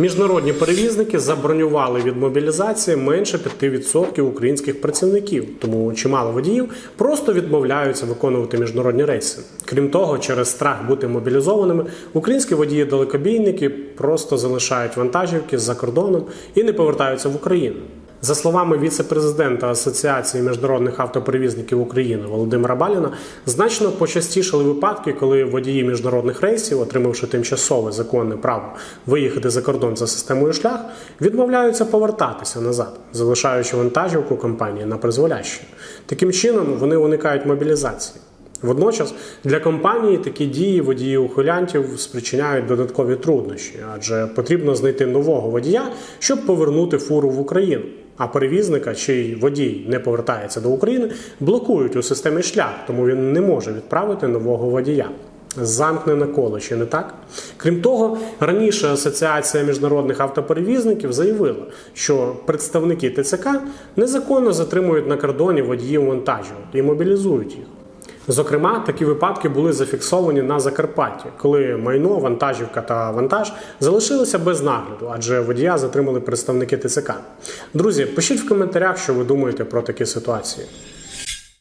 Міжнародні перевізники забронювали від мобілізації менше 5% українських працівників, тому чимало водіїв просто відмовляються виконувати міжнародні рейси. Крім того, через страх бути мобілізованими, українські водії-далекобійники просто залишають вантажівки за кордоном і не повертаються в Україну. За словами віце-президента Асоціації міжнародних автоперевізників України Володимира Баліна, значно почастішали випадки, коли водії міжнародних рейсів, отримавши тимчасове законне право виїхати за кордон за системою шлях, відмовляються повертатися назад, залишаючи вантажівку компанії на призволяще. Таким чином вони уникають мобілізації. Водночас для компанії такі дії водіїв ухилянтів спричиняють додаткові труднощі, адже потрібно знайти нового водія, щоб повернути фуру в Україну. А перевізника, чий водій не повертається до України, блокують у системі шлях, тому він не може відправити нового водія. Замкнене коло, чи не так? Крім того, раніше Асоціація міжнародних автоперевізників заявила, що представники ТЦК незаконно затримують на кордоні водіїв вантажів і мобілізують їх. Зокрема, такі випадки були зафіксовані на Закарпатті, коли майно, вантажівка та вантаж залишилися без нагляду, адже водія затримали представники ТЦК. Друзі, пишіть в коментарях, що ви думаєте про такі ситуації.